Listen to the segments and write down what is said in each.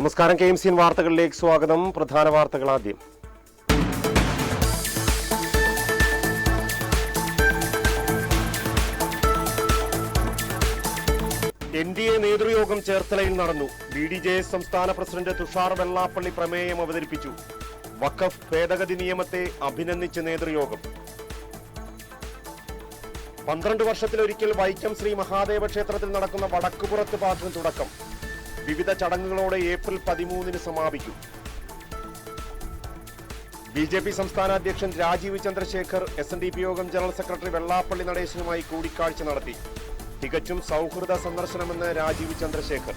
നമസ്കാരം. K M C വാർത്തകളിലേക്ക് സ്വാഗതം. പ്രധാന വാർത്തകൾ ആദ്യം. എൻ ഡി എ നേതൃയോഗം ചേർത്തലയിൽ നടന്നു. ബി ഡി ജെ എസ് സംസ്ഥാന പ്രസിഡന്റ് തുഷാർ വെള്ളാപ്പള്ളി പ്രമേയം അവതരിപ്പിച്ചു. വഖഫ് ഭേദഗതി നിയമത്തെ അഭിനന്ദിച്ച് നേതൃയോഗം. പന്ത്രണ്ട് വർഷത്തിലൊരിക്കൽ വൈക്കം ശ്രീ മഹാദേവ ക്ഷേത്രത്തിൽ നടക്കുന്ന വടക്കുപുറത്ത് പാട്ടിന് തുടക്കം. വിവിധ ചടങ്ങുകളോടെ ഏപ്രിൽ പതിമൂന്നിന് സമാപിക്കും. ബി ജെ പി സംസ്ഥാന അധ്യക്ഷൻ Rajeev Chandrasekhar S N D P യോഗം ജനറൽ സെക്രട്ടറി വെള്ളാപ്പള്ളി നടേശനുമായി കൂടിക്കാഴ്ച നടത്തി. തികച്ചും സൗഹൃദ സന്ദർശനമെന്ന് രാജീവ് ചന്ദ്രശേഖർ.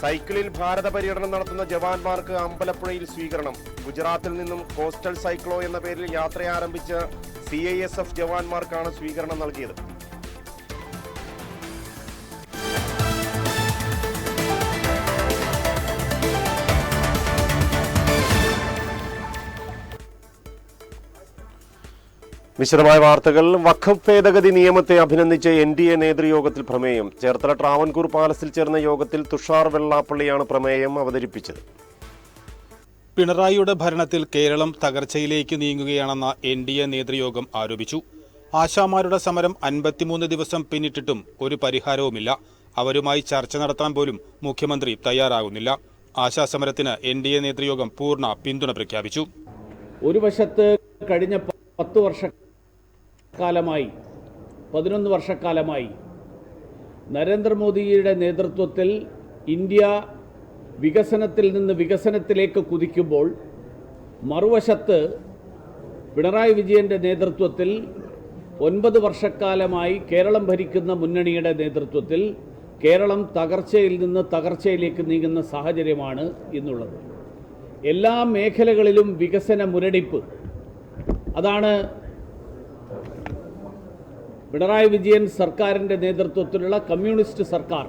സൈക്കിളിൽ ഭാരത പര്യടനം നടത്തുന്ന ജവാന്മാർക്ക് അമ്പലപ്പുഴയിൽ സ്വീകരണം. ഗുജറാത്തിൽ നിന്നും കോസ്റ്റൽ സൈക്ലോ എന്ന പേരിൽ യാത്ര ആരംഭിച്ച സി ജവാന്മാർക്കാണ് സ്വീകരണം നൽകിയത്. വിശദമായ വാർത്തകൾ. വഖഫ് ഭേദഗതി നിയമത്തെ അഭിനന്ദിച്ച് എൻ ഡി എ നേതൃയോഗത്തിൽ പ്രമേയം. ചേർത്തല ട്രാവൻകൂർ പാലസിൽ ചേർന്ന യോഗത്തിൽ തുഷാർ വെള്ളാപ്പള്ളിയാണ് പ്രമേയം അവതരിപ്പിച്ചത്. പിണറായിയുടെ ഭരണത്തിൽ കേരളം തകർച്ചയിലേക്ക് നീങ്ങുകയാണെന്ന എൻ ഡി എ നേതൃയോഗം ആരോപിച്ചു. ആശാമാരുടെ സമരം അൻപത്തിമൂന്ന് ദിവസം പിന്നിട്ടിട്ടും ഒരു പരിഹാരവുമില്ല. അവരുമായി ചർച്ച നടത്താൻ പോലും മുഖ്യമന്ത്രി തയ്യാറാകുന്നില്ല. ആശാസമരത്തിന് എൻ ഡി എ നേതൃയോഗം പൂർണ പിന്തുണ പ്രഖ്യാപിച്ചു. ഒരു വശത്ത് കഴിഞ്ഞ പത്ത് പത്ത് വർഷക്കാലമായി പതിനൊന്ന് വർഷക്കാലമായി നരേന്ദ്രമോദിയുടെ നേതൃത്വത്തിൽ ഇന്ത്യ വികസനത്തിൽ നിന്ന് വികസനത്തിലേക്ക് കുതിക്കുമ്പോൾ മറുവശത്ത് പിണറായി വിജയന്റെ നേതൃത്വത്തിൽ ഒൻപത് വർഷക്കാലമായി കേരളം ഭരിക്കുന്ന മുന്നണിയുടെ നേതൃത്വത്തിൽ കേരളം തകർച്ചയിൽ നിന്ന് തകർച്ചയിലേക്ക് നീങ്ങുന്ന സാഹചര്യമാണ് ഇന്നുള്ളത്. എല്ലാ മേഖലകളിലും വികസന മുരടിപ്പ്. അതാണ് പിണറായി വിജയൻ സർക്കാരിന്റെ നേതൃത്വത്തിലുള്ള കമ്മ്യൂണിസ്റ്റ് സർക്കാർ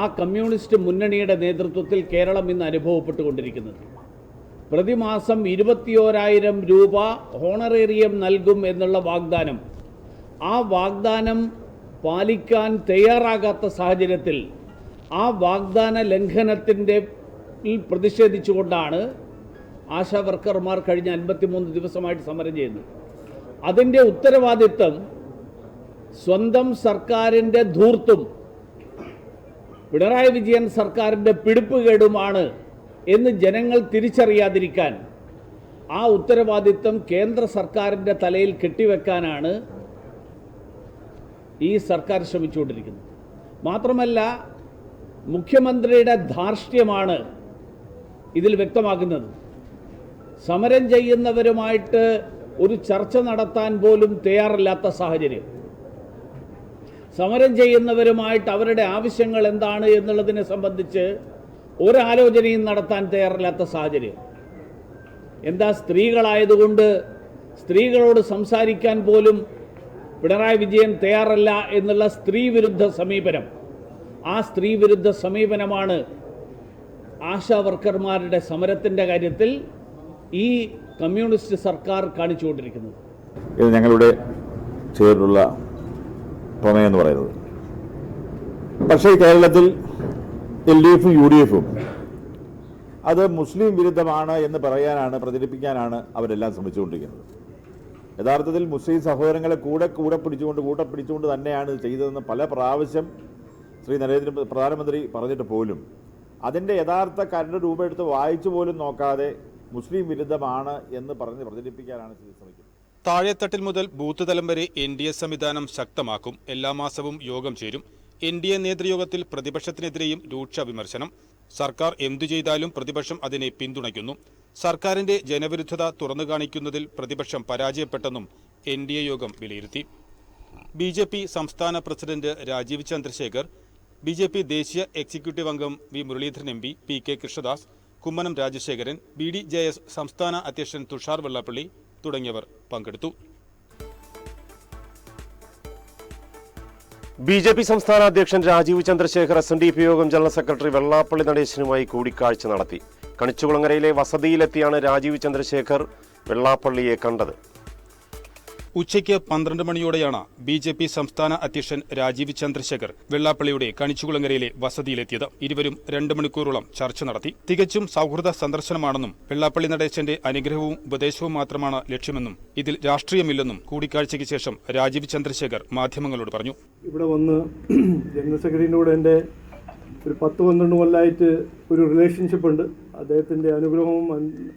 ആ കമ്മ്യൂണിസ്റ്റ് മുന്നണിയുടെ നേതൃത്വത്തിൽ കേരളം ഇന്ന് അനുഭവപ്പെട്ടുകൊണ്ടിരിക്കുന്നത്. പ്രതിമാസം ഇരുപത്തിയോരായിരം രൂപ ഹോണറേറിയം നൽകും എന്നുള്ള വാഗ്ദാനം. ആ വാഗ്ദാനം പാലിക്കാൻ തയ്യാറാകാത്ത സാഹചര്യത്തിൽ ആ വാഗ്ദാന ലംഘനത്തിന്റെ പ്രതിഷേധിച്ചുകൊണ്ടാണ് ആശാ വർക്കർമാർ കഴിഞ്ഞ അൻപത്തിമൂന്ന് ദിവസമായിട്ട് സമരം ചെയ്യുന്നത്. അതിന്റെ ഉത്തരവാദിത്തം സ്വന്തം സർക്കാരിന്റെ ധൂർത്തും പിണറായി വിജയൻ സർക്കാരിന്റെ പിടിപ്പുകേടുമാണ് എന്ന് ജനങ്ങൾ തിരിച്ചറിയാതിരിക്കാൻ ആ ഉത്തരവാദിത്വം കേന്ദ്ര സർക്കാരിന്റെ തലയിൽ കെട്ടിവെക്കാനാണ് ഈ സർക്കാർ ശ്രമിച്ചുകൊണ്ടിരിക്കുന്നത്. മാത്രമല്ല മുഖ്യമന്ത്രിയുടെ ധാർഷ്ട്യമാണ് ഇതിൽ വ്യക്തമാക്കുന്നത് സമരം ചെയ്യുന്നവരുമായിട്ട് ഒരു ചർച്ച നടത്താൻ പോലും തയ്യാറല്ലാത്ത സാഹചര്യം. സമരം ചെയ്യുന്നവരുമായിട്ട് അവരുടെ ആവശ്യങ്ങൾ എന്താണ് എന്നുള്ളതിനെ സംബന്ധിച്ച് ഒരാലോചനയും നടത്താൻ തയ്യാറില്ലാത്ത സാഹചര്യം. എന്താ സ്ത്രീകളായതുകൊണ്ട് സ്ത്രീകളോട് സംസാരിക്കാൻ പോലും പിണറായി വിജയൻ തയ്യാറല്ല എന്നുള്ള സ്ത്രീ വിരുദ്ധ സമീപനം. ആ സ്ത്രീ വിരുദ്ധ സമീപനമാണ് ആശാ വർക്കർമാരുടെ സമരത്തിന്റെ കാര്യത്തിൽ ഈ കമ്മ്യൂണിസ്റ്റ് സർക്കാർ കാണിച്ചുകൊണ്ടിരിക്കുന്നത്. ഇത് ഞങ്ങളുടെ ചേർന്നുള്ള പ്രമേയം എന്ന് പറയുന്നത്. പക്ഷേ കേരളത്തിൽ എൽ ഡി എഫും യു ഡി എഫും അത് മുസ്ലിം വിരുദ്ധമാണ് എന്ന് പറയാനാണ് പ്രചരിപ്പിക്കാനാണ് അവരെല്ലാം ശ്രമിച്ചുകൊണ്ടിരിക്കുന്നത്. യഥാർത്ഥത്തിൽ മുസ്ലിം സഹോദരങ്ങളെ കൂടെ കൂടെ പിടിച്ചുകൊണ്ട് കൂടെ പിടിച്ചുകൊണ്ട് തന്നെയാണ് ചെയ്തതെന്ന് പല പ്രാവശ്യം ശ്രീ നരേന്ദ്ര പ്രധാനമന്ത്രി പറഞ്ഞിട്ട് പോലും അതിന്റെ യഥാർത്ഥ കരട് രൂപം എടുത്ത് വായിച്ചു പോലും നോക്കാതെ മുസ്ലിം വിരുദ്ധമാണ് എന്ന് പറഞ്ഞ് പ്രചരിപ്പിക്കാനാണ് ശ്രമിക്കുന്നത്. താഴെത്തട്ടിൽ മുതൽ ബൂത്ത് തലം വരെ എൻ ഡി എ സംവിധാനം ശക്തമാക്കും. എല്ലാ മാസവും യോഗം ചേരും. എൻ ഡി എ നേതൃയോഗത്തിൽ പ്രതിപക്ഷത്തിനെതിരെയും രൂക്ഷ വിമർശനം. സർക്കാർ എന്തു ചെയ്താലും പ്രതിപക്ഷം അതിനെ പിന്തുണയ്ക്കുന്നു. സർക്കാരിന്റെ ജനവിരുദ്ധത തുറന്നു കാണിക്കുന്നതിൽ പ്രതിപക്ഷം പരാജയപ്പെട്ടെന്നും എൻ ഡി എ യോഗം വിലയിരുത്തി. ബി ജെ പി സംസ്ഥാന president Rajeev Chandrasekhar B J P ദേശീയ എക്സിക്യൂട്ടീവ് അംഗം V Muraleedharan M P P K Krishnadas Kummanam Rajasekharan B D J S സംസ്ഥാന അധ്യക്ഷൻ തുഷാർ വെള്ളാപ്പള്ളി തുടങ്ങിയവർ പങ്കെടുത്തു. ബി ജെ പി സംസ്ഥാന അധ്യക്ഷൻ Rajeev Chandrasekhar S N D P യോഗം ജനറൽ സെക്രട്ടറി വെള്ളാപ്പള്ളി നടേശനുമായി കൂടിക്കാഴ്ച നടത്തി. കണിച്ചുകുളങ്ങരയിലെ വസതിയിലെത്തിയാണ് രാജീവ് ചന്ദ്രശേഖർ വെള്ളാപ്പള്ളിയെ കണ്ടത്. ഉച്ചയ്ക്ക് പന്ത്രണ്ട് മണിയോടെയാണ് ബി ജെ പി സംസ്ഥാന അധ്യക്ഷൻ രാജീവ് ചന്ദ്രശേഖർ വെള്ളാപ്പള്ളിയുടെ കണിച്ചുകുളങ്ങരയിലെ വസതിയിലെത്തിയത്. ഇരുവരും രണ്ട് മണിക്കൂറോളം ചർച്ച നടത്തി. തികച്ചും സൗഹൃദ സന്ദർശനമാണെന്നും വെള്ളാപ്പള്ളി നടേശന്റെ അനുഗ്രഹവും ഉപദേശവും മാത്രമാണ് ലക്ഷ്യമെന്നും ഇതിൽ രാഷ്ട്രീയമില്ലെന്നും കൂടിക്കാഴ്ചയ്ക്ക് ശേഷം രാജീവ് ചന്ദ്രശേഖർ മാധ്യമങ്ങളോട് പറഞ്ഞു. ഇവിടെ വന്ന് ജനറൽ സെക്രട്ടറിയുടെ കൂടെ എന്റെ ഒരു പത്ത് പന്ത്രണ്ട് കൊല്ലമായിട്ട് ഒരു റിലേഷൻഷിപ്പ് ഉണ്ട്. അദ്ദേഹത്തിന്റെ അനുഗ്രഹവും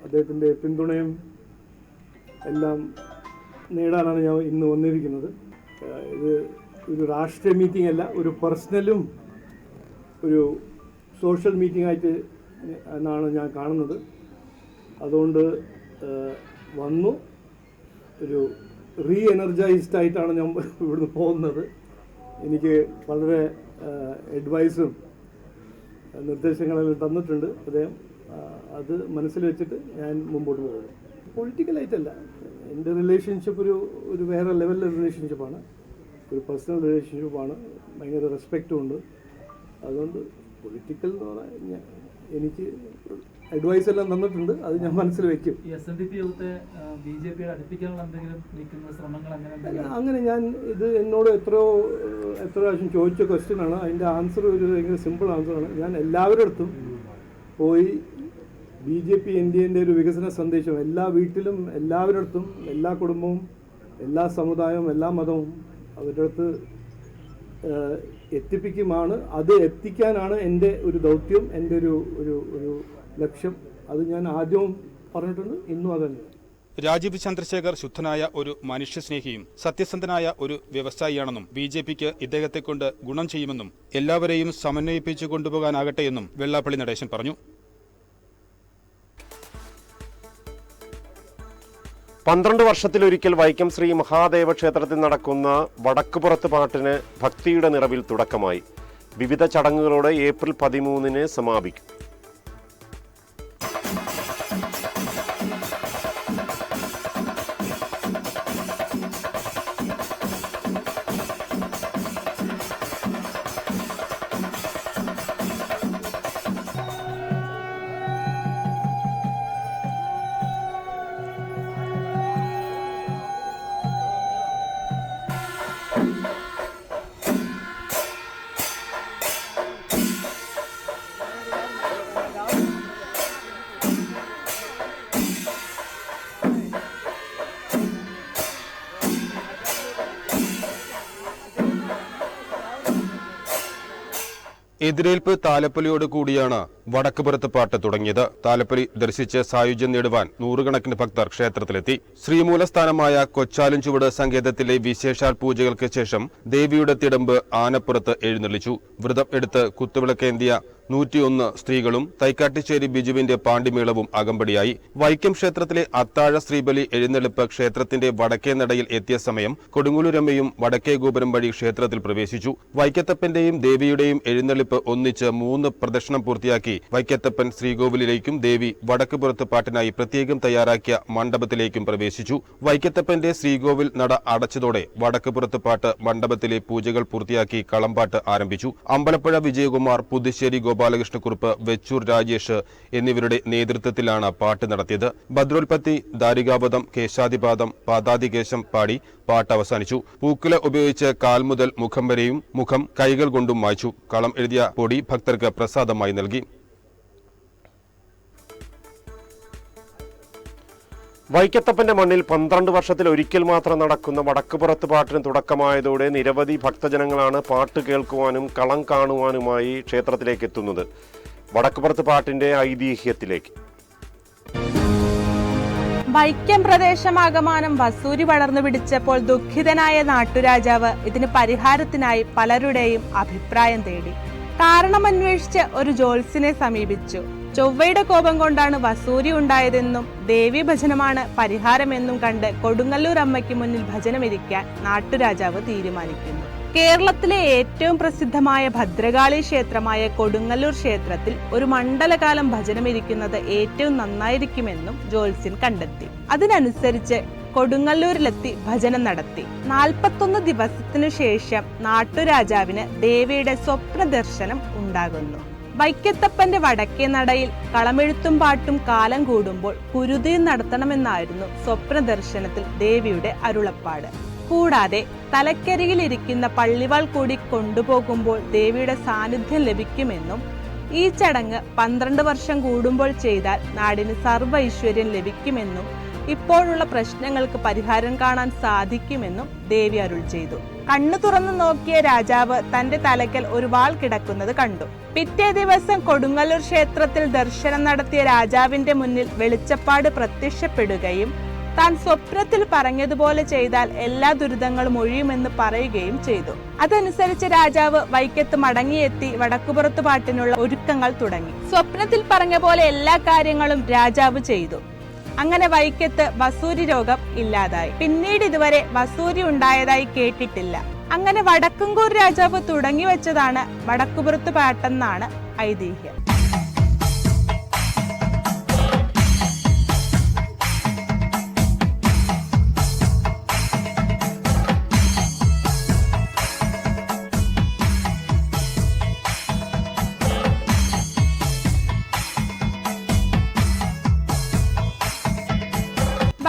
അദ്ദേഹത്തിന്റെ പിന്തുണയും എല്ലാം നേടാനാണ് ഞാൻ ഇന്ന് വന്നിരിക്കുന്നത്. ഇത് ഒരു രാഷ്ട്രീയ മീറ്റിംഗ് അല്ല ഒരു പേഴ്സണലും ഒരു സോഷ്യൽ മീറ്റിംഗ് ആയിട്ട് എന്നാണ് ഞാൻ കാണുന്നത്. അതുകൊണ്ട് വന്നു. ഒരു റീ എനർജൈസ്ഡ് ആയിട്ടാണ് ഞാൻ ഇവിടുന്ന് പോകുന്നത്. എനിക്ക് വളരെ അഡ്വൈസും നിർദ്ദേശങ്ങളെല്ലാം തന്നിട്ടുണ്ട് അദ്ദേഹം. അത് മനസ്സിൽ വെച്ചിട്ട് ഞാൻ മുമ്പോട്ട് പോകുന്നു. പൊളിറ്റിക്കലായിട്ടല്ല എന്റെ റിലേഷൻഷിപ്പ് ഒരു ഒരു വേറെ ലെവലിലെ റിലേഷൻഷിപ്പാണ് ഒരു പേഴ്സണൽ റിലേഷൻഷിപ്പാണ് ഭയങ്കര റെസ്പെക്റ്റും ഉണ്ട്. അതുകൊണ്ട് പൊളിറ്റിക്കൽ എന്ന് പറഞ്ഞാൽ എനിക്ക് അഡ്വൈസ് എല്ലാം തന്നിട്ടുണ്ട്. അത് ഞാൻ മനസ്സിൽ വെക്കും. അങ്ങനെ ഞാൻ ഇത് എന്നോട് എത്രയോ എത്ര പ്രാവശ്യം ചോദിച്ച ക്വസ്റ്റ്യൻ ആണ്. അതിന്റെ ആൻസർ ഒരു ഭയങ്കര സിമ്പിൾ ആൻസറാണ് ഞാൻ എല്ലാവരുടെ അടുത്തും പോയി B J P N D എന്റെ ഒരു വികസന സന്ദേശം. എല്ലാ വീട്ടിലും എല്ലാവരുടെ എല്ലാ കുടുംബവും എല്ലാ സമുദായവും എല്ലാ മതവും അവരുടെ അടുത്ത് എത്തിപ്പിക്കുമാണ്. അത് എത്തിക്കാനാണ് എന്റെ ഒരു ദൗത്യം എന്റെ ഒരു ഒരു ഒരു ലക്ഷ്യം. അത് ഞാൻ ആദ്യവും പറഞ്ഞിട്ടുണ്ട് ഇന്നും അതന്നെ രാജീവ് ചന്ദ്രശേഖർ ശുദ്ധനായ ഒരു മനുഷ്യസ്നേഹിയും സത്യസന്ധനായ ഒരു വ്യവസായിയാണെന്നും ബി ജെ പിക്ക് ഇദ്ദേഹത്തെ കൊണ്ട് ഗുണം ചെയ്യുമെന്നും എല്ലാവരെയും സമന്വയിപ്പിച്ചു കൊണ്ടുപോകാനാകട്ടെ എന്നും വെള്ളാപ്പള്ളി നടേശൻ പറഞ്ഞു. പന്ത്രണ്ട് വർഷത്തിലൊരിക്കൽ വൈക്കം ശ്രീ മഹാദേവ ക്ഷേത്രത്തിൽ നടക്കുന്ന വടക്കുപുറത്ത് പാട്ടിന് ഭക്തിയുടെ നിറവിൽ തുടക്കമായി. വിവിധ ചടങ്ങുകളോടെ ഏപ്രിൽ പതിമൂന്നിന് സമാപിക്കും. എതിരേൽപ്പ് താലപ്പൊലിയോട് കൂടിയാണ് വടക്കുപുറത്ത് പാട്ട് തുടങ്ങിയത്. താലപ്പൊലി ദർശിച്ച് സായുജ്യം നേടുവാൻ നൂറുകണക്കിന് ഭക്തർ ക്ഷേത്രത്തിലെത്തി. ശ്രീമൂലസ്ഥാനമായ കൊച്ചാലും ചുവട് സങ്കേതത്തിലെ വിശേഷാൽ പൂജകൾക്ക് ശേഷം ദേവിയുടെ തിടമ്പ് ആനപ്പുറത്ത് എഴുന്നള്ളിച്ചു. വ്രതം എടുത്ത് കുത്തുവിളക്കേന്തിയ നൂറ്റിയൊന്ന് സ്ത്രീകളും തൈക്കാട്ടിശ്ശേരി ബിജുവിന്റെ പാണ്ടിമേളവും അകമ്പടിയായി. വൈക്കം ക്ഷേത്രത്തിലെ അത്താഴ ശ്രീബലി എഴുന്നള്ളിപ്പ് ക്ഷേത്രത്തിന്റെ വടക്കേ നടയിൽ എത്തിയ സമയം കൊടുങ്ങുലുരമ്മയും വടക്കേ ഗോപുരം വഴി ക്ഷേത്രത്തിൽ പ്രവേശിച്ചു. വൈക്കത്തപ്പന്റെയും ദേവിയുടെയും എഴുന്നള്ളിപ്പ് ഒന്നിച്ച് മൂന്ന് പ്രദക്ഷിണം പൂർത്തിയാക്കി. വൈക്കത്തപ്പൻ ശ്രീകോവിലിലേക്കും ദേവി വടക്കുപുറത്ത് പാട്ടിനായി പ്രത്യേകം തയ്യാറാക്കിയ മണ്ഡപത്തിലേക്കും പ്രവേശിച്ചു. വൈക്കത്തപ്പന്റെ ശ്രീകോവിൽ നട അടച്ചതോടെ വടക്കുപുറത്ത് പാട്ട് മണ്ഡപത്തിലെ പൂജകൾ പൂർത്തിയാക്കി കളമ്പാട്ട് ആരംഭിച്ചു. അമ്പലപ്പുഴ വിജയകുമാർ പുതുശ്ശേരി ഗോപാലകൃഷ്ണക്കുറുപ്പ് വെച്ചൂർ രാജേഷ് എന്നിവരുടെ നേതൃത്വത്തിലാണ് പാട്ട് നടത്തിയത്. ഭദ്രോൽപത്തി ദാരികാപദം കേശാതിപാദം പാതാതികേശം പാടി പാട്ട് അവസാനിച്ചു. പൂക്കുല ഉപയോഗിച്ച് കാൽ മുതൽ മുഖം വരെയും മുഖം കൈകൾ കൊണ്ടും മായ്ച്ചു. കളം എഴുതിയ പൊടി ഭക്തർക്ക് പ്രസാദമായി നൽകി. വൈക്കത്തപ്പന്റെ മണ്ണിൽ പന്ത്രണ്ട് വർഷത്തിൽ ഒരിക്കൽ മാത്രം നടക്കുന്ന വടക്കുപുറത്ത് പാട്ടിന് തുടക്കമായതോടെ നിരവധി ഭക്തജനങ്ങളാണ് പാട്ട് കേൾക്കുവാനും കളം കാണുവാനുമായി ക്ഷേത്രത്തിലേക്ക് എത്തുന്നത്. വടക്കുപുറത്ത് പാട്ടിന്റെ ഐതിഹ്യത്തിലേക്ക്. വൈക്കം പ്രദേശമാകമാനം വസൂരി വളർന്നു പിടിച്ചപ്പോൾ ദുഃഖിതനായ നാട്ടുരാജാവ് ഇതിന് പരിഹാരത്തിനായി പലരുടെയും അഭിപ്രായം തേടി. കാരണമന്വേഷിച്ച് ഒരു ജോത്സ്യനെ സമീപിച്ചു. ചൊവ്വയുടെ കോപം കൊണ്ടാണ് വസൂരി ഉണ്ടായതെന്നും ദേവി ഭജനമാണ് പരിഹാരമെന്നും കണ്ട് കൊടുങ്ങല്ലൂർ അമ്മയ്ക്ക് മുന്നിൽ ഭജനമിരിക്കാൻ നാട്ടുരാജാവ് തീരുമാനിക്കുന്നു. കേരളത്തിലെ ഏറ്റവും പ്രസിദ്ധമായ ഭദ്രകാളി ക്ഷേത്രമായ കൊടുങ്ങല്ലൂർ ക്ഷേത്രത്തിൽ ഒരു മണ്ഡലകാലം ഭജനമിരിക്കുന്നത് ഏറ്റവും നന്നായിരിക്കുമെന്നും ജോത്സ്യൻ കണ്ടെത്തി. അതിനനുസരിച്ച് കൊടുങ്ങല്ലൂരിലെത്തി ഭജനം നടത്തി. നാൽപ്പത്തൊന്ന് ദിവസത്തിനു ശേഷം നാട്ടുരാജാവിന് ദേവിയുടെ സ്വപ്ന ദർശനം ഉണ്ടാകുന്നു. വൈക്കത്തപ്പന്റെ വടക്കേ നടയിൽ കളമെഴുത്തും പാട്ടും കാലം കൂടുമ്പോൾ കുരുതിയും നടത്തണമെന്നായിരുന്നു സ്വപ്ന ദർശനത്തിൽ ദേവിയുടെ അരുളപ്പാട്. കൂടാതെ തലക്കരിയിൽ ഇരിക്കുന്ന പള്ളിവാൾ കൂടി കൊണ്ടുപോകുമ്പോൾ ദേവിയുടെ സാന്നിധ്യം ലഭിക്കുമെന്നും ഈ ചടങ്ങ് പന്ത്രണ്ട് വർഷം കൂടുമ്പോൾ ചെയ്താൽ നാടിന് സർവ ഐശ്വര്യം ലഭിക്കുമെന്നും ഇപ്പോഴുള്ള പ്രശ്നങ്ങൾക്ക് പരിഹാരം കാണാൻ സാധിക്കുമെന്നും ദേവി അരുൾ ചെയ്തു. കണ്ണു തുറന്നു നോക്കിയ രാജാവ് തന്റെ തലയ്ക്കൽ ഒരു വാൾ കിടക്കുന്നത് കണ്ടു. പിറ്റേ ദിവസം കൊടുങ്ങല്ലൂർ ക്ഷേത്രത്തിൽ ദർശനം നടത്തിയ രാജാവിന്റെ മുന്നിൽ വെളിച്ചപ്പാട് പ്രത്യക്ഷപ്പെടുകയും താൻ സ്വപ്നത്തിൽ പറഞ്ഞതുപോലെ ചെയ്താൽ എല്ലാ ദുരിതങ്ങളും ഒഴിയുമെന്ന് പറയുകയും ചെയ്തു. അതനുസരിച്ച് രാജാവ് വൈക്കത്ത് മടങ്ങിയെത്തി വടക്കുപുറത്ത് പാട്ടിനുള്ള ഒരുക്കങ്ങൾ തുടങ്ങി. സ്വപ്നത്തിൽ പറഞ്ഞ പോലെ എല്ലാ കാര്യങ്ങളും രാജാവ് ചെയ്തു. അങ്ങനെ വൈക്കത്ത് വസൂരി രോഗം ഇല്ലാതായി. പിന്നീട് ഇതുവരെ വസൂരി ഉണ്ടായതായി കേട്ടിട്ടില്ല. അങ്ങനെ വടക്കുംകൂർ രാജാവ് തുടങ്ങി വെച്ചതാണ് വടക്കുപുറത്ത് പാട്ടെന്നാണ് ഐതിഹ്യം.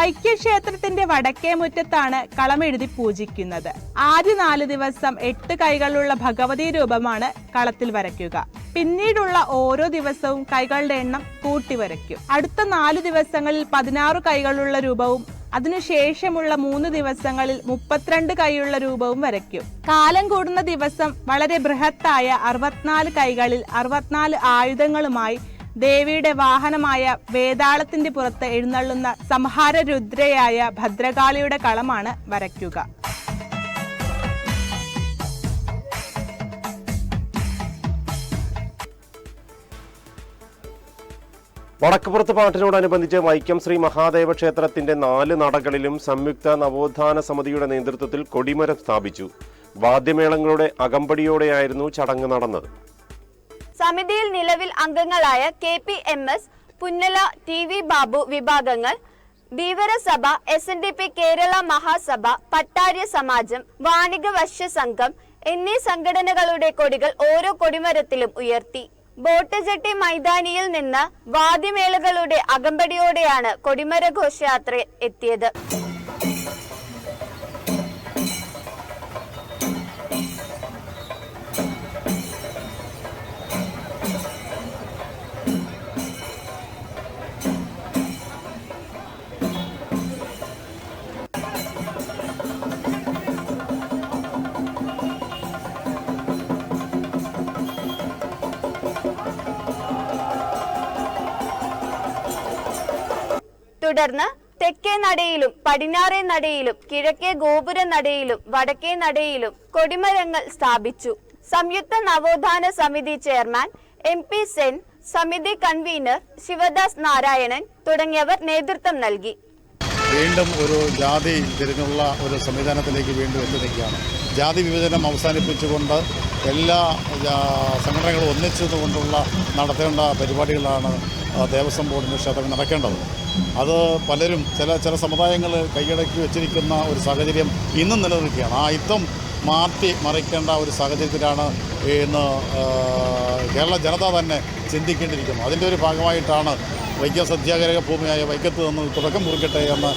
വൈക്കം ക്ഷേത്രത്തിന്റെ വടക്കേ മുറ്റത്താണ് കളമെഴുതി പൂജിക്കുന്നത്. ആദ്യ നാല് ദിവസം എട്ട് കൈകളുള്ള ഭഗവതി രൂപമാണ് കളത്തിൽ വരയ്ക്കുക. പിന്നീടുള്ള ഓരോ ദിവസവും കൈകളുടെ എണ്ണം കൂട്ടി വരയ്ക്കും. അടുത്ത നാല് ദിവസങ്ങളിൽ പതിനാറ് കൈകളുള്ള രൂപവും അതിനുശേഷമുള്ള മൂന്ന് ദിവസങ്ങളിൽ മുപ്പത്തിരണ്ട് കൈയുള്ള രൂപവും വരയ്ക്കും. കാലം കൂടുന്ന ദിവസം വളരെ ബൃഹത്തായ അറുപത്തിനാല് കൈകളിൽ അറുപത്തിനാല് ആയുധങ്ങളുമായി ദേവിയുടെ വാഹനമായ വേതാളത്തിന്റെ പുറത്ത് എഴുന്നള്ളുന്ന സംഹാര രുദ്രയായ ഭദ്രകാളിയുടെ കളമാണ് വരയ്ക്കുക. വടക്കുപുറത്ത് പാട്ടിനോടനുബന്ധിച്ച് വൈക്കം ശ്രീ മഹാദേവ ക്ഷേത്രത്തിന്റെ നാല് നടകളിലും സംയുക്ത നവോത്ഥാന സമിതിയുടെ നേതൃത്വത്തിൽ കൊടിമരം സ്ഥാപിച്ചു. വാദ്യമേളങ്ങളുടെ അകമ്പടിയോടെയായിരുന്നു ചടങ്ങ് നടന്നത്. സമിതിയിൽ നിലവിൽ അംഗങ്ങളായ K P M S Punnala T V Babu വിഭാഗങ്ങൾ Dheevarasabha S N D P Kerala Mahasabha Pattarya Samajam Vanika Vaishya Sangham എന്നീ സംഘടനകളുടെ കൊടികൾ ഓരോ കൊടിമരത്തിലും ഉയർത്തി. ബോട്ട് ജെട്ടി മൈതാനിയിൽ നിന്ന് വാദ്യമേളകളുടെ അകമ്പടിയോടെയാണ് കൊടിമര ഘോഷയാത്ര എത്തിയത്. തുടർന്ന് തെക്കേ നടയിലും പടിഞ്ഞാറേ നടയിലും കിഴക്കേ ഗോപുര നടയിലും വടക്കേ നടയിലും കൊടിമരങ്ങൾ സ്ഥാപിച്ചു. സംയുക്ത നവോത്ഥാന സമിതി ചെയർമാൻ എം പി സെൻ സമിതി കൺവീനർ ശിവദാസ് നാരായണൻ തുടങ്ങിയവർ നേതൃത്വം നൽകി. വീണ്ടും ഒരു ജാതി തിരിഞ്ഞുള്ള ഒരു സംവിധാനത്തിലേക്ക് വീണ്ടും എത്തി നിൽക്കുകയാണ് ജാതി വിഭജനം അവസാനിപ്പിച്ചുകൊണ്ട് എല്ലാ സംഘടനകളും ഒന്നിച്ചതുകൊണ്ടുള്ള നടത്തേണ്ട പരിപാടികളാണ് ദേവസ്വം ബോർഡിന്റെ ക്ഷേത്രങ്ങൾ നടക്കേണ്ടത്. അത് പലരും ചില ചില സമുദായങ്ങൾ കൈയടക്കി വെച്ചിരിക്കുന്ന ഒരു സാഹചര്യം ഇന്നും നിലനിൽക്കുകയാണ്. ആ യുദ്ധം മാറ്റി മറിക്കേണ്ട ഒരു സാഹചര്യത്തിലാണ് ഇന്ന് കേരള ജനത തന്നെ ചിന്തിക്കേണ്ടിയിരിക്കുന്നത്. അതിന്റെ ഒരു ഭാഗമായിട്ടാണ് വൈക്കം സത്യാഗ്രഹ ഭൂമിയായ വൈക്കത്ത് നിന്ന് തുടക്കം കുറിക്കട്ടെ എന്ന്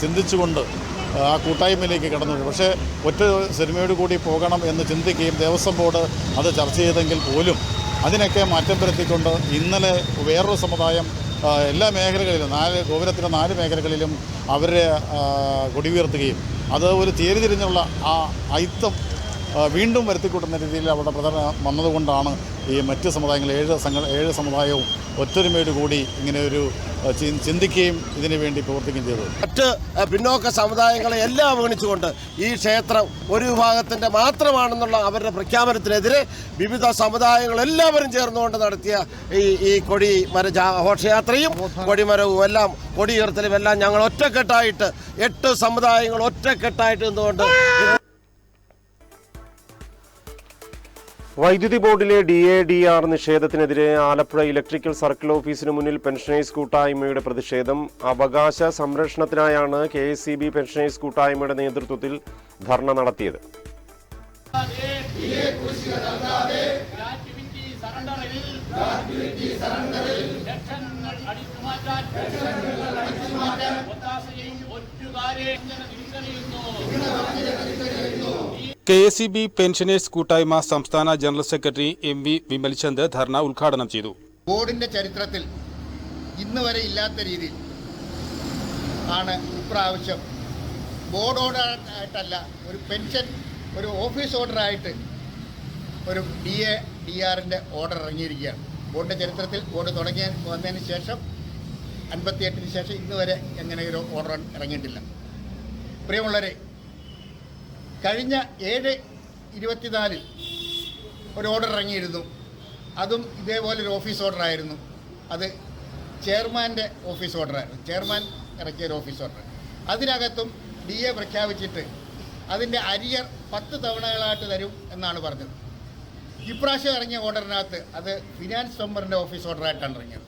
ചിന്തിച്ചുകൊണ്ട് ആ കൂട്ടായ്മയിലേക്ക് കടന്നു വരും പക്ഷേ ഒറ്റ സിനിമയോട് കൂടി പോകണം എന്ന് ചിന്തിക്കുകയും ദേവസ്വം ബോർഡ് അത് ചർച്ച ചെയ്തെങ്കിൽ പോലും അതിനൊക്കെ മാറ്റം വരുത്തിക്കൊണ്ട് ഇന്നലെ വേറൊരു സമുദായം എല്ലാ മേഖലകളിലും നാല് ഗോപുരത്തിന്റെ നാല് മേഖലകളിലും അവരെ കൊടിയുയർത്തുകയും അത് ഒരു തിരിഞ്ഞുള്ള ആ ആ, വീണ്ടും വരുത്തിക്കൂട്ടുന്ന രീതിയിൽ അവരുടെ പ്രധാന വന്നതുകൊണ്ടാണ് ഈ മറ്റ് സമുദായങ്ങൾ ഏഴ് സംഘ ഏഴ് സമുദായവും ഒത്തൊരുമയോട് കൂടി ഇങ്ങനെ ഒരു ചിന്തിക്കുകയും ഇതിനു വേണ്ടി പ്രവർത്തിക്കുകയും ചെയ്തത്. മറ്റ് പിന്നോക്ക സമുദായങ്ങളെ എല്ലാം അവഗണിച്ചുകൊണ്ട് ഈ ക്ഷേത്രം ഒരു വിഭാഗത്തിന്റെ മാത്രമാണെന്നുള്ള അവരുടെ പ്രഖ്യാപനത്തിനെതിരെ വിവിധ സമുദായങ്ങളെല്ലാവരും ചേർന്നുകൊണ്ട് നടത്തിയ ഈ ഈ കൊടിമര ഘോഷയാത്രയും കൊടിമരവും എല്ലാം കൊടിയുയർത്തലും എല്ലാം ഞങ്ങൾ ഒറ്റക്കെട്ടായിട്ട് എട്ട് സമുദായങ്ങൾ ഒറ്റക്കെട്ടായിട്ട് നിന്നുകൊണ്ട് വൈദ്യുതി ബോർഡിലെ ഡി എ ഡി ആർ നിഷേധത്തിനെതിരെ ആലപ്പുഴ ഇലക്ട്രിക്കൽ സർക്കിൾ ഓഫീസിന് മുന്നിൽ പെൻഷനേഴ്സ് കൂട്ടായ്മയുടെ പ്രതിഷേധം. അവകാശ സംരക്ഷണത്തിനായാണ് K S C B pensioners കൂട്ടായ്മയുടെ നേതൃത്വത്തിൽ ധർണ നടത്തിയത്. K S E B pensioners കൂട്ടായ്മ സംസ്ഥാന general secretary M V Vimalchand ധർണ ഉദ്ഘാടനം ചെയ്തു. ബോർഡിന്റെ ചരിത്രത്തിൽ ഇന്ന് വരെ ഇല്ലാത്ത രീതിയിൽ ആണ് ഇപ്രാവശ്യം ബോർഡ് ഓർഡർ ആയിട്ടല്ല ഒരു പെൻഷൻ ഒരു ഓഫീസ് ഓർഡർ ആയിട്ട് ഒരു ഡി എ ഡി ആറിന്റെ ഓർഡർ ഇറങ്ങിയിരിക്കുകയാണ്. ബോർഡിന്റെ ചരിത്രത്തിൽ ബോർഡ് തുടങ്ങിയ വന്നതിന് ശേഷം അൻപത്തിയെട്ടിന് ശേഷം ഇന്ന് വരെ എങ്ങനെ ഓർഡർ ഇറങ്ങിയിട്ടില്ല. പ്രിയമുള്ളവരെ കഴിഞ്ഞ ഏഴ് ഇരുപത്തിനാലിൽ ഒരു ഓർഡർ ഇറങ്ങിയിരുന്നു. അതും ഇതേപോലെ ഒരു ഓഫീസ് ഓർഡർ ആയിരുന്നു. അത് ചെയർമാന്റെ ഓഫീസ് ഓർഡറായിരുന്നു ചെയർമാൻ ഇറക്കിയ ഒരു ഓഫീസ് ഓർഡർ അതിനകത്തും ഡി എ പ്രഖ്യാപിച്ചിട്ട് അതിന്റെ അരിയർ പത്ത് തവണകളായിട്ട് തരും എന്നാണ് പറഞ്ഞത്. ഇപ്രാവശ്യം ഇറങ്ങിയ ഓർഡറിനകത്ത് അത് ഫിനാൻസ് മെമ്പറിന്റെ ഓഫീസ് ഓർഡറായിട്ടാണ് ഇറങ്ങിയത്.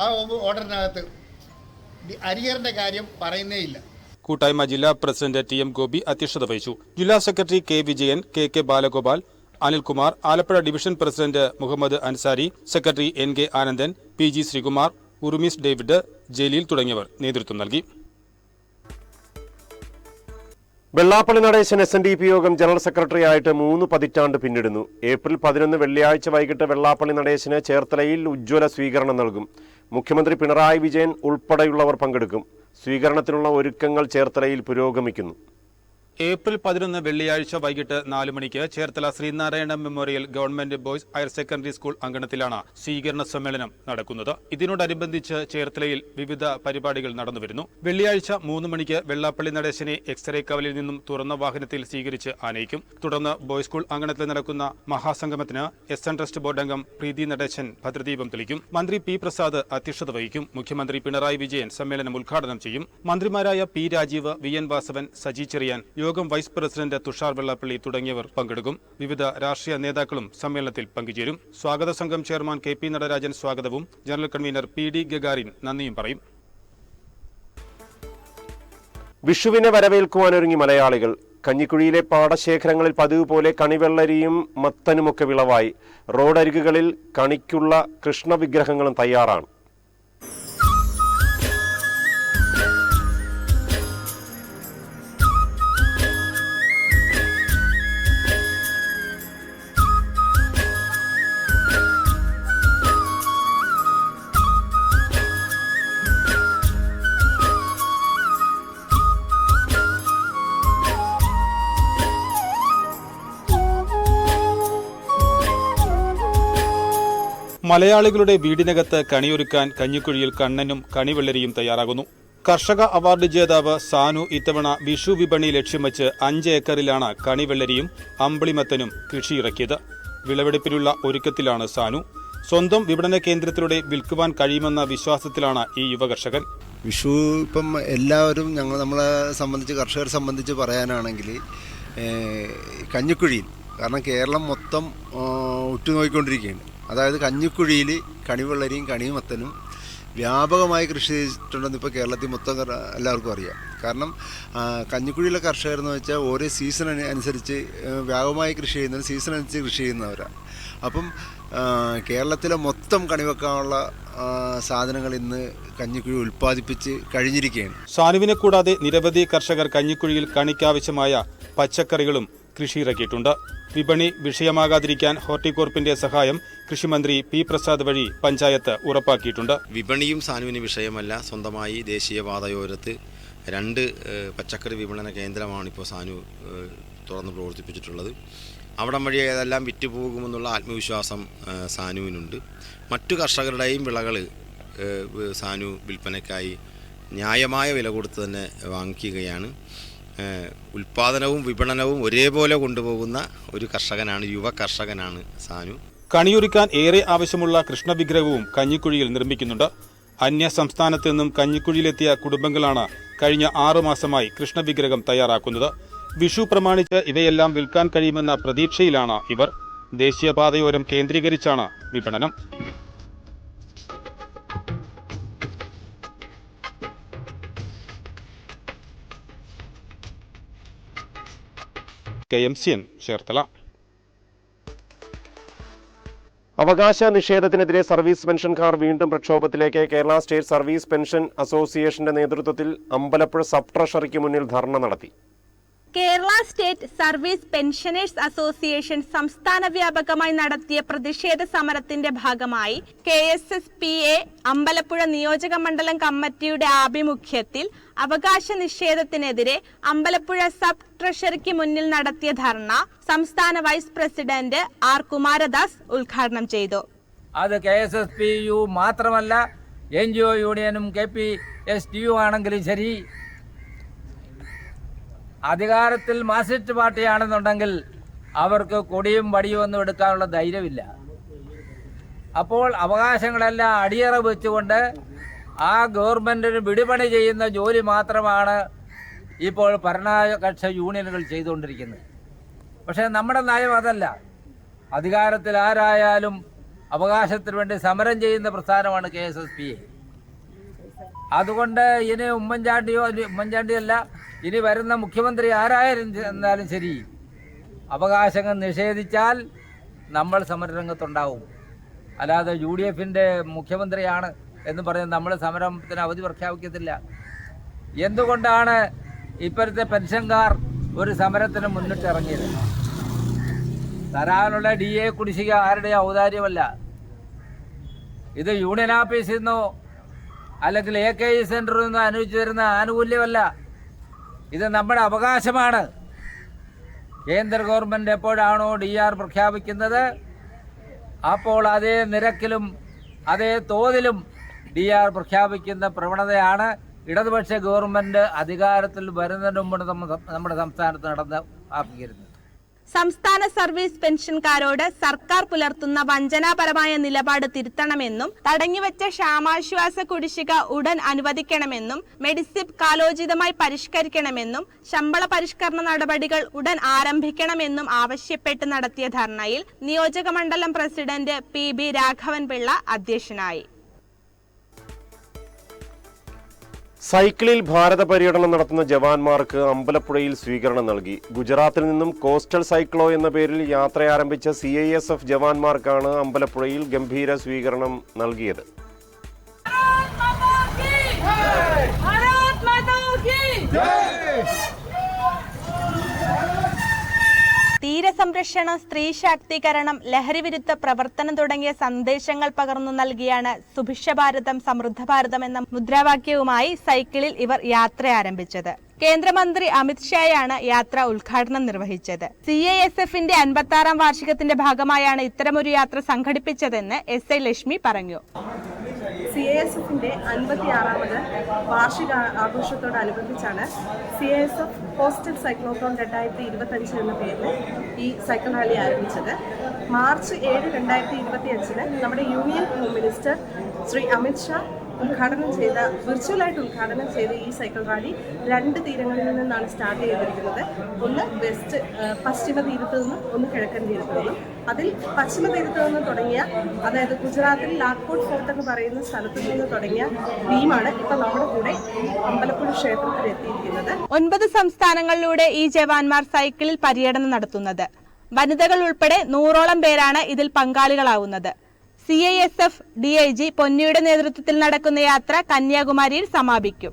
ആ ഓർഡറിനകത്ത് അരിയറിന്റെ കാര്യം പറയുന്നേ ഇല്ല. കൂട്ടായ്മ ജില്ലാ പ്രസിഡന്റ് ടി എം ഗോപി അധ്യക്ഷത വഹിച്ചു. ജില്ലാ secretary K Vijayan K K Balagopal Anilkumar Alappuzha division president Muhammad Ansari secretary N K Anandan P G Sreekumar ഉറുമിസ് David Jaleel തുടങ്ങിയവർ നേതൃത്വം നൽകി. Vellappally Natesan S N D P യോഗം ജനറൽ സെക്രട്ടറി ആയിട്ട് മൂന്ന് പതിറ്റാണ്ട് പിന്നിടുന്നു. ഏപ്രിൽ പതിനൊന്ന് വെള്ളിയാഴ്ച വൈകിട്ട് വെള്ളാപ്പള്ളി നടേശന് ചേർത്തലയിൽ ഉജ്ജ്വല സ്വീകരണം നൽകും. മുഖ്യമന്ത്രി പിണറായി വിജയൻ ഉൾപ്പെടെയുള്ളവർ പങ്കെടുക്കും. സ്വീകരണത്തിനുള്ള ഒരുക്കങ്ങൾ ചേർത്തലയിൽ പുരോഗമിക്കുന്നു. ഏപ്രിൽ പതിനൊന്ന് വെള്ളിയാഴ്ച വൈകിട്ട് നാല് മണിക്ക് Cherthala Sreenarayana memorial government boys higher secondary school അങ്കണത്തിലാണ് സ്വീകരണ സമ്മേളനം നടക്കുന്നത്. ഇതിനോടനുബന്ധിച്ച് ചേർത്തലയിൽ വിവിധ പരിപാടികൾ നടന്നുവരുന്നു. വെള്ളിയാഴ്ച മൂന്ന് മണിക്ക് വെള്ളാപ്പള്ളി നടേശനെ എക്സ്റേ കവലിൽ നിന്നും തുറന്ന വാഹനത്തിൽ സ്വീകരിച്ച് ആനയിക്കും. തുടർന്ന് ബോയ്സ് സ്കൂൾ അങ്കണത്തിൽ നടക്കുന്ന മഹാസംഗമത്തിന് എസ് എൻ ട്രസ്റ്റ് ബോർഡ് അംഗം പ്രീതി നടേശൻ ഭദ്രദീപം തെളിക്കും. മന്ത്രി പി പ്രസാദ് അധ്യക്ഷത വഹിക്കും. മുഖ്യമന്ത്രി പിണറായി വിജയൻ സമ്മേളനം ഉദ്ഘാടനം ചെയ്യും. മന്ത്രിമാരായ P Rajeev V N Vasavan Saji Cherian യോഗം വൈസ് പ്രസിഡന്റ് തുഷാർ വെള്ളാപ്പള്ളി തുടങ്ങിയവർ പങ്കെടുക്കും. വിവിധ രാഷ്ട്രീയ നേതാക്കളും സമ്മേളനത്തിൽ പങ്കുചേരും. സ്വാഗത സംഘം ചെയർമാൻ കെ പി നടരാജൻ സ്വാഗതവും. General convener P D Gagarin നന്ദിയും പറയും. വിഷുവിനെ വരവേൽക്കുവാനൊരുങ്ങി മലയാളികൾ. കഞ്ഞിക്കുഴിയിലെ പാടശേഖരങ്ങളിൽ പതിവ് പോലെ കണിവെള്ളരിയും മത്തനുമൊക്കെ വിളവായി. റോഡരികുകളിൽ കണിക്കുള്ള കൃഷ്ണവിഗ്രഹങ്ങളും തയ്യാറാണ്. മലയാളികളുടെ വീടിനകത്ത് കണിയൊരുക്കാൻ കഞ്ഞിക്കുഴിയിൽ കണ്ണനും കണിവെള്ളരിയും തയ്യാറാകുന്നു. കർഷക അവാർഡ് ജേതാവ് സാനു ഇത്തവണ വിഷു വിപണി ലക്ഷ്യം വെച്ച് അഞ്ച് ഏക്കറിലാണ് കണിവെള്ളരിയും അമ്പിളിമത്തനും കൃഷിയിറക്കിയത്. വിളവെടുപ്പിനുള്ള ഒരുക്കത്തിലാണ് സാനു. സ്വന്തം വിപണന കേന്ദ്രത്തിലൂടെ വിൽക്കുവാൻ കഴിയുമെന്ന വിശ്വാസത്തിലാണ് ഈ യുവകർഷകൻ വിഷു ഇപ്പം എല്ലാവരും ഞങ്ങൾ നമ്മളെ സംബന്ധിച്ച് കർഷകരെ സംബന്ധിച്ച് പറയാനാണെങ്കിൽ കഞ്ഞിക്കുഴിയിൽ. കാരണം കേരളം മൊത്തം ഉറ്റുനോക്കിക്കൊണ്ടിരിക്കുകയാണ്. അതായത് കഞ്ഞിക്കുഴിയിൽ കണിവെള്ളരിയും കണിമത്തനും വ്യാപകമായി കൃഷി ചെയ്തിട്ടുണ്ടെന്ന് ഇപ്പോൾ കേരളത്തിൽ മൊത്തം എല്ലാവർക്കും അറിയാം. കാരണം കഞ്ഞിക്കുഴിയിലെ കർഷകർ എന്ന് വെച്ചാൽ ഓരോ സീസൺ അനുസരിച്ച് വ്യാപകമായി കൃഷി ചെയ്യുന്നവർ സീസൺ അനുസരിച്ച് കൃഷി ചെയ്യുന്നവരാണ് അപ്പം കേരളത്തിലെ മൊത്തം കണിവെക്കാനുള്ള സാധനങ്ങൾ ഇന്ന് കഞ്ഞിക്കുഴി ഉൽപ്പാദിപ്പിച്ച് കഴിഞ്ഞിരിക്കുകയാണ്. സാനുവിനെ കൂടാതെ നിരവധി കർഷകർ കഞ്ഞിക്കുഴിയിൽ കണിക്കാവശ്യമായ പച്ചക്കറികളും കൃഷിയിറക്കിയിട്ടുണ്ട് വിപണി വിഷയമാകാതിരിക്കാൻ ഹോർട്ടികോർപ്പിന്റെ സഹായം കൃഷിമന്ത്രി പി പ്രസാദ് വഴി പഞ്ചായത്ത് ഉറപ്പാക്കിയിട്ടുണ്ട്. വിപണിയും സാനുവിന് വിഷയമല്ല. സ്വന്തമായി ദേശീയപാതയോരത്ത് രണ്ട് പച്ചക്കറി വിപണന കേന്ദ്രമാണ് ഇപ്പോൾ സാനു തുറന്ന് പ്രവർത്തിപ്പിച്ചിട്ടുള്ളത്. അവിടം വഴി ഏതെല്ലാം വിറ്റുപോകുമെന്നുള്ള ആത്മവിശ്വാസം സാനുവിനുണ്ട്. മറ്റു കർഷകരുടെയും വിളകൾ സാനു വിൽപ്പനയ്ക്കായി ന്യായമായ വില കൊടുത്ത് തന്നെ വാങ്ങിക്കുകയാണ്. ഏഹ്, ഉൽപ്പാദനവും വിപണനവും ഒരേപോലെ കൊണ്ടുപോകുന്ന ഒരു കർഷകനാണ് യുവ കർഷകനാണ് സാനു. കണിയൊരുക്കാൻ ഏറെ ആവശ്യമുള്ള കൃഷ്ണവിഗ്രഹവും കഞ്ഞിക്കുഴിയിൽ നിർമ്മിക്കുന്നുണ്ട്. അന്യ സംസ്ഥാനത്ത് നിന്നും കഞ്ഞിക്കുഴിയിലെത്തിയ കുടുംബങ്ങളാണ് കഴിഞ്ഞ ആറു മാസമായി കൃഷ്ണവിഗ്രഹം തയ്യാറാക്കുന്നത്. വിഷു പ്രമാണിച്ച് ഇവയെല്ലാം വിൽക്കാൻ കഴിയുമെന്ന പ്രതീക്ഷയിലാണ് ഇവർ. ദേശീയപാതയോരം കേന്ദ്രീകരിച്ചാണ് വിപണനം. K M C N Cherthala. അവകാശ നിഷേധത്തിനെതിരെ സർവീസ് പെൻഷൻകാർ വീണ്ടും പ്രക്ഷോഭത്തിലേക്ക് കേരള സ്റ്റേറ്റ് സർവീസ് പെൻഷൻ അസോസിയേഷന്റെ നേതൃത്വത്തിൽ അമ്പലപ്പുഴ സബ് ട്രഷറിക്ക് മുന്നിൽ ധർണ നടത്തി. Kerala state service pensioners association സംസ്ഥാന വ്യാപകമായി നടത്തിയ പ്രതിഷേധ സമരത്തിന്റെ ഭാഗമായി K S S P A Ambalappuzha നിയോജക മണ്ഡലം കമ്മിറ്റിയുടെ ആഭിമുഖ്യത്തിൽ അവകാശ നിഷേധത്തിനെതിരെ അമ്പലപ്പുഴ സബ് ട്രഷറിക്ക് മുന്നിൽ നടത്തിയ ധർണ സംസ്ഥാന വൈസ് പ്രസിഡന്റ് ആർ കുമാരദാസ് ഉദ്ഘാടനം ചെയ്തു. അത് K S S P U മാത്രമല്ല എൻ ജി ഒ യൂണിയനും K P S T U ആണെങ്കിലും ശരി അധികാരത്തിൽ മാർസിസ്റ്റ് പാർട്ടിയാണെന്നുണ്ടെങ്കിൽ അവർക്ക് കൊടിയും വടിയും ഒന്നും എടുക്കാനുള്ള ധൈര്യമില്ല. അപ്പോൾ അവകാശങ്ങളെല്ലാം അടിയറ വെച്ചുകൊണ്ട് ആ ഗവൺമെന്റിന് വിടുപണി ചെയ്യുന്ന ജോലി മാത്രമാണ് ഇപ്പോൾ ഭരണകക്ഷ യൂണിയനുകൾ ചെയ്തുകൊണ്ടിരിക്കുന്നത്. പക്ഷേ നമ്മുടെ നയം അതല്ല. അധികാരത്തിൽ ആരായാലും അവകാശത്തിന് വേണ്ടി സമരം ചെയ്യുന്ന പ്രസ്ഥാനമാണ് കെ എസ് എസ് പി അതുകൊണ്ട് ഇനി ഉമ്മൻചാണ്ടിയോ ഉമ്മൻചാണ്ടിയല്ല ഇനി വരുന്ന മുഖ്യമന്ത്രി ആരായാലും ശരി. അവകാശങ്ങൾ നിഷേധിച്ചാൽ നമ്മൾ സമരരംഗത്തുണ്ടാവും. അല്ലാതെ യു ഡി എഫിന്റെ മുഖ്യമന്ത്രിയാണ് എന്ന് പറഞ്ഞ് നമ്മൾ സമരത്തിന് അവധി പ്രഖ്യാപിക്കത്തില്ല. എന്തുകൊണ്ടാണ് ഇപ്പോഴത്തെ പെൻഷൻകാർ ഒരു സമരത്തിന് മുന്നിട്ടിറങ്ങിയത്? തരാനുള്ള ഡി എ കുടിശ്ശിക ആരുടെ ഔദാര്യമല്ല. ഇത് യൂണിയൻ ഓഫീസിൽ നിന്നോ അല്ലെങ്കിൽ എ കെ ഇ സെന്ററിൽ നിന്നോ അനുവദിച്ചു തരുന്ന ആനുകൂല്യമല്ല. ഇത് നമ്മുടെ അവകാശമാണ്. കേന്ദ്ര ഗവൺമെന്റ് എപ്പോഴാണോ ഡി ആർ പ്രഖ്യാപിക്കുന്നത് അപ്പോൾ അതേ നിരക്കിലും അതേ തോതിലും ഡി ആർ പ്രഖ്യാപിക്കുന്ന പ്രവണതയാണ്. ഇടതുപക്ഷ ഗവൺമെന്റ് അധികാരത്തിൽ വരുന്നതിന് മുമ്പ് നമ്മ- നമ്മുടെ സംസ്ഥാനത്ത് നടന്ന് ആപ്പിക്കരുന്നത് സംസ്ഥാന സർവീസ് പെൻഷൻകാരോട് സർക്കാർ പുലർത്തുന്ന വഞ്ചനാപരമായ നിലപാട് തിരുത്തണമെന്നും തടഞ്ഞുവച്ച ക്ഷാമാശ്വാസ കുടിശ്ശിക ഉടൻ അനുവദിക്കണമെന്നും മെഡിസിപ്പ് കാലോചിതമായി പരിഷ്കരിക്കണമെന്നും ശമ്പള പരിഷ്കരണ നടപടികൾ ഉടൻ ആരംഭിക്കണമെന്നും ആവശ്യപ്പെട്ട് നടത്തിയ ധർണയിൽ നിയോജക മണ്ഡലം president P B Raghavan Pillai അധ്യക്ഷനായി. സൈക്കിളിൽ ഭാരത പര്യടനം നടത്തുന്ന ജവാന്മാർക്ക് അമ്പലപ്പുഴയിൽ സ്വീകരണം നൽകി. ഗുജറാത്തിൽ നിന്നും കോസ്റ്റൽ സൈക്ലോ എന്ന പേരിൽ യാത്ര ആരംഭിച്ച സി ഐ എസ് എഫ് ജവാന്മാർക്കാണ് അമ്പലപ്പുഴയിൽ ഗംഭീര സ്വീകരണം നൽകിയത്. തീരസംരക്ഷണം സ്ത്രീ ശാക്തീകരണം ലഹരിവിരുദ്ധ പ്രവർത്തനം തുടങ്ങിയ സന്ദേശങ്ങൾ പകർന്നു നൽകിയാണ് സുഭിക്ഷ ഭാരതം സമൃദ്ധ ഭാരതം എന്ന മുദ്രാവാക്യവുമായി സൈക്കിളിൽ ഇവർ യാത്ര ആരംഭിച്ചത്. കേന്ദ്രമന്ത്രി അമിത്ഷായാണ് യാത്ര ഉദ്ഘാടനം നിർവഹിച്ചത്. സി ഐ എസ് എഫിന്റെ അൻപത്തി ആറാം വാർഷികത്തിന്റെ ഭാഗമായാണ് ഇത്തരമൊരു യാത്ര സംഘടിപ്പിച്ചതെന്ന് എസ് ഐ ലക്ഷ്മി പറഞ്ഞു. എ എസ് അൻപത്തി ആറാമത് വാർഷിക ആഘോഷത്തോടനുബന്ധിച്ചാണ് C A S F coastal cyclothon രണ്ടായിരത്തി ഇരുപത്തഞ്ച് എന്ന പേരിൽ ഈ സൈക്കിൾ റാലി ആരംഭിച്ചത്. മാർച്ച് ഏഴ് രണ്ടായിരത്തി ഇരുപത്തി അഞ്ചിന് നമ്മുടെ union home minister Shri Amit Shah ഉദ്ഘാടനം ചെയ്ത വിർച്വലായിട്ട് ഉദ്ഘാടനം ചെയ്ത ഈ സൈക്കിൾ റാലി രണ്ട് തീരങ്ങളിൽ നിന്നാണ് സ്റ്റാർട്ട് ചെയ്തിരിക്കുന്നത്. ഒന്ന് വെസ്റ്റ് പശ്ചിമ തീരത്ത് നിന്നും ഒന്ന് കിഴക്കൻ തീരത്ത് നിന്നും. അതിൽ പശ്ചിമ തീരത്ത് നിന്ന് തുടങ്ങിയ അതായത് ഗുജറാത്തിൽ ലാക്കോട്ട് ഫോർട്ട് എന്ന് പറയുന്ന സ്ഥലത്ത് നിന്ന് തുടങ്ങിയ ടീമാണ് ഇപ്പൊ നമ്മുടെ കൂടെ അമ്പലപ്പുഴ ക്ഷേത്രത്തിൽ എത്തിയിരിക്കുന്നത്. ഒൻപത് സംസ്ഥാനങ്ങളിലൂടെ ഈ ജവാന്മാർ സൈക്കിളിൽ പര്യടനം നടത്തുന്നത്. വനിതകൾ ഉൾപ്പെടെ നൂറോളം പേരാണ് ഇതിൽ പങ്കാളികളാവുന്നത്. C I S F D I G പൊന്നിയുടെ നേതൃത്വത്തിൽ നടക്കുന്ന യാത്ര കന്യാകുമാരിയിൽ സമാപിക്കും.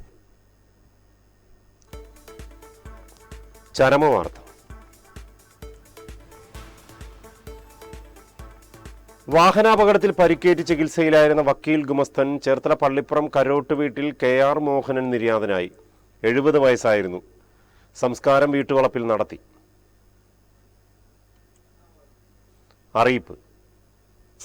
വാഹനാപകടത്തിൽ പരിക്കേറ്റ് ചികിത്സയിലായിരുന്ന വക്കീൽ ഗുമസ്തൻ ചേർത്തല പള്ളിപ്പുറം കരോട്ട് വീട്ടിൽ കെ ആർ മോഹനൻ നിര്യാതനായി. എഴുപത് വയസ്സായിരുന്നു. സംസ്കാരം വീട്ടുവളപ്പിൽ നടത്തി. അറിയിപ്പ്.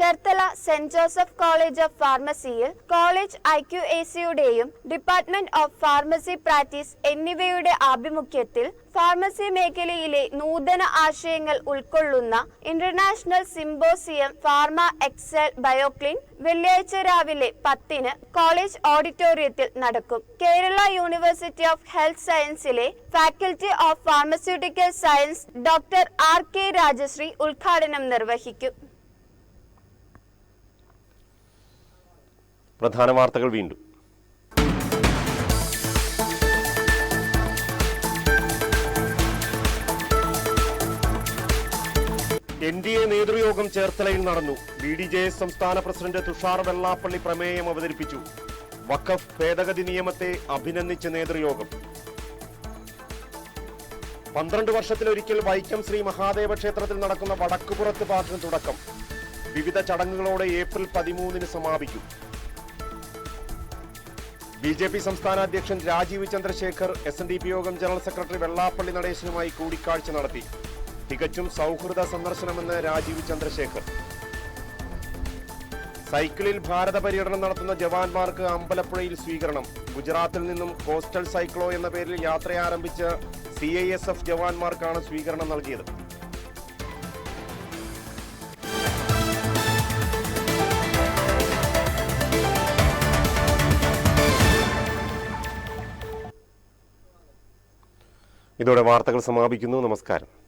Cherthala saint Joseph college of ഫാർമസിയിൽ college I Q A സിയുടെയും ഡിപ്പാർട്ട്മെന്റ് ഓഫ് ഫാർമസി പ്രാക്ടീസ് എന്നിവയുടെ ആഭിമുഖ്യത്തിൽ ഫാർമസി മേഖലയിലെ നൂതന ആശയങ്ങൾ ഉൾക്കൊള്ളുന്ന ഇന്റർനാഷണൽ സിംബോസിയം ഫാർമ എക്സൽ ബയോക്ലിൻ വെള്ളിയാഴ്ച രാവിലെ പത്തിന് കോളേജ് ഓഡിറ്റോറിയത്തിൽ നടക്കും. Kerala university of health സയൻസിലെ faculty of pharmaceutical science doctor R K Rajasree ഉദ്ഘാടനം നിർവഹിക്കും. പ്രധാന വാർത്തകൾ വീണ്ടും. എൻ ഡി എ നേതൃയോഗം ചേർത്തലയിൽ നടന്നു. ബി ഡി ജെ എസ് സംസ്ഥാന പ്രസിഡന്റ് തുഷാർ വെള്ളാപ്പള്ളി പ്രമേയം അവതരിപ്പിച്ചു. വഖഫ് ഭേദഗതി നിയമത്തെ അഭിനന്ദിച്ച നേതൃയോഗം. പന്ത്രണ്ട് വർഷത്തിലൊരിക്കൽ വൈക്കം ശ്രീ മഹാദേവ ക്ഷേത്രത്തിൽ നടക്കുന്ന വടക്കുപുറത്ത് പാട്ടിന് തുടക്കം. വിവിധ ചടങ്ങുകളോടെ ഏപ്രിൽ പതിമൂന്നിന് സമാപിക്കും. ബി ജെ പി സംസ്ഥാന അധ്യക്ഷൻ Rajeev Chandrasekhar S N D P യോഗം ജനറൽ സെക്രട്ടറി വെള്ളാപ്പള്ളി നടേശനുമായി കൂടിക്കാഴ്ച നടത്തി. തികച്ചും സൗഹൃദ സന്ദർശനമെന്ന് രാജീവ് ചന്ദ്രശേഖർ. സൈക്കിളിൽ ഭാരത പര്യടനം നടത്തുന്ന ജവാന്മാർക്ക് അമ്പലപ്പുഴയിൽ സ്വീകരണം. ഗുജറാത്തിൽ നിന്നും കോസ്റ്റൽ സൈക്ലോ എന്ന പേരിൽ യാത്ര ആരംഭിച്ച സി ഐ എസ് എഫ് ജവാന്മാർക്കാണ് സ്വീകരണം നൽകിയത്. ഇതോടെ വാർത്തകൾ സമാപിക്കുന്നു. നമസ്കാരം.